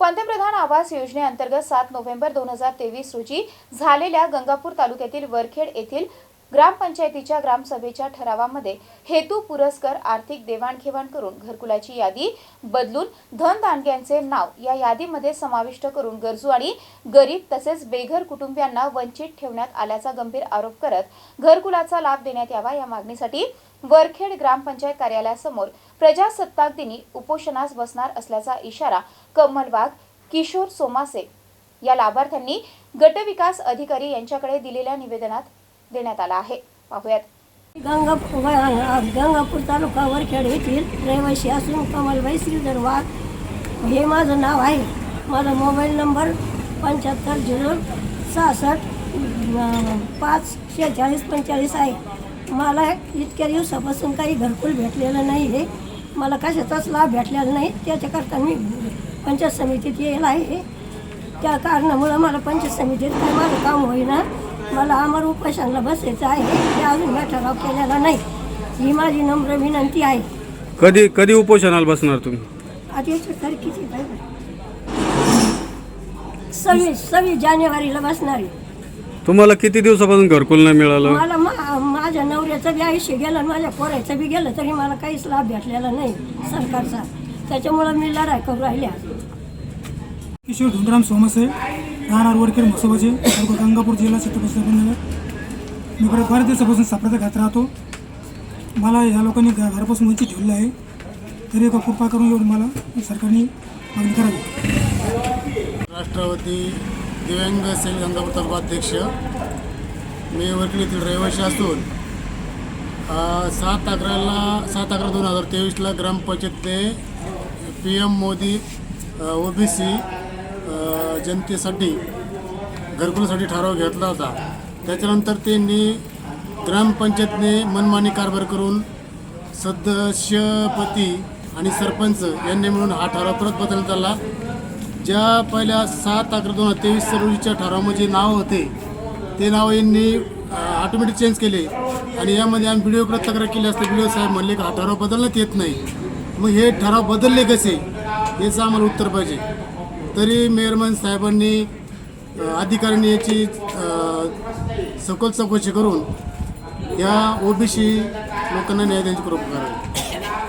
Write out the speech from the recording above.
पंतप्रधान आवास योजनेअंतर्गत सात नोव्हेंबर दोन हजार तेवीस रोजी झालेल्या गंगापूर तालुक्यातील वरखेड येथील ग्रामपंचायतीच्या ग्रामसभेच्या ठरावामध्ये हेतू पुरस्कर आर्थिक देवाणघेवाण करून घरकुलाची यादी बदलून धनदानग्यांचे नाव या यादीमध्ये समाविष्ट करून गरजू आणि गरीब तसेच बेघर कुटुंबियांना वंचित ठेवण्यात आल्याचा गंभीर आरोप करत घरकुलाचा लाभ देण्यात यावा या मागणीसाठी वरखेड ग्रामपंचायत कार्यालयासमोर प्रजासत्ताक दिनी उपोषणास बसणार असल्याचा इशारा कमल वाघ किशोर सोमासे या लाभार्थ्यांनी गटविकास अधिकारी यांच्याकडे दिलेल्या निवेदनात देण्यात आला आहे. पाहूयात. गंगापूर गंगापूर तालुका वरखेड येथील रहिवासी असून कमलबाई श्रीधर वाघ हे माझं नाव आहे. माझा मोबाईल नंबर पंच्याहत्तर झिरो सहासष्ट पाच शेहेचाळीस पंचेचाळीस आहे. मला इतक्या दिवसापासून काही घरकुल भेटलेलं नाही आहे मला कशाचाच लाभ भेटलेला नाही. त्याच्याकरता मी पंचायत समितीत येईल आहे. त्या कारणामुळं मला पंचायत समितीत काही माझं काम होईना. मला अमर उपोषणाला बसायचं आहे. ते अजून मी ठराव केलेला नाही. ही माझी नम्र विनंती आहे. कधी कधी उपोषणाला बसणार तुम्ही? आता याची? सव्वीस सव्वीस जानेवारीला बसणार आहे. तुम्हाला किती दिवसापासून घरकुल नाही मिळालं? मला मा- माझ्या नवऱ्याचं बी आयुष्य गेलं आणि माझ्या पोराचं बी गेलं तरी मला काहीच लाभ भेटलेला नाही सरकारचा. त्याच्यामुळं मी लढाई करू राहिले आज किशोर धुंडराम सोमसे राहणार वरखेड म्हसोबाचे तालुका गंगापूर जिल्हा छत्रपती संभाजीनगर मी परत बऱ्याच दिवसापासून सापड्याचा घात राहतो. मला ह्या लोकांनी घ- घरापासून वंचित ठेवलं आहे. तरी एका कृपा करून एवढं मला सरकारने मागणी करावी. राष्ट्रवादी दिव्यांग सेल गंगापूर तालुका अध्यक्ष मी वरकली येथील रहिवासी असून अ, सात अकराला सात अकरा दोन हजार तेवीसला ग्रामपंचायतने P M Modi O B C जनतेसाठी घरकुलासाठी ठराव घेतला होता. त्याच्यानंतर त्यांनी ग्रामपंचायतने मनमानी कारभार करून सदस्यपती आणि सरपंच यांनी मिळून हा ठराव परत बदलण्यात आला ज्या पहिल्या सात अकरा दोन हजार तेवीस रोजीच्या ठरावामध्ये नाव होते ते नाव यांनी ऑटोमॅटिक चेंज केले. आणि यामध्ये आम्ही व्हिडिओकडे तक्रार केली असते व्हिडिओ साहेब म्हणले की हा ठराव बदलण्यात येत नाही. मग हे ठराव बदलले कसे? याचं आम्हाला उत्तर पाहिजे. तरी मेयरमन साहेबांनी अधिकाऱ्यांनी याची सखोल चौकशी करून या ओबीसी लोकांना न्याय देण्याची कृपा करावी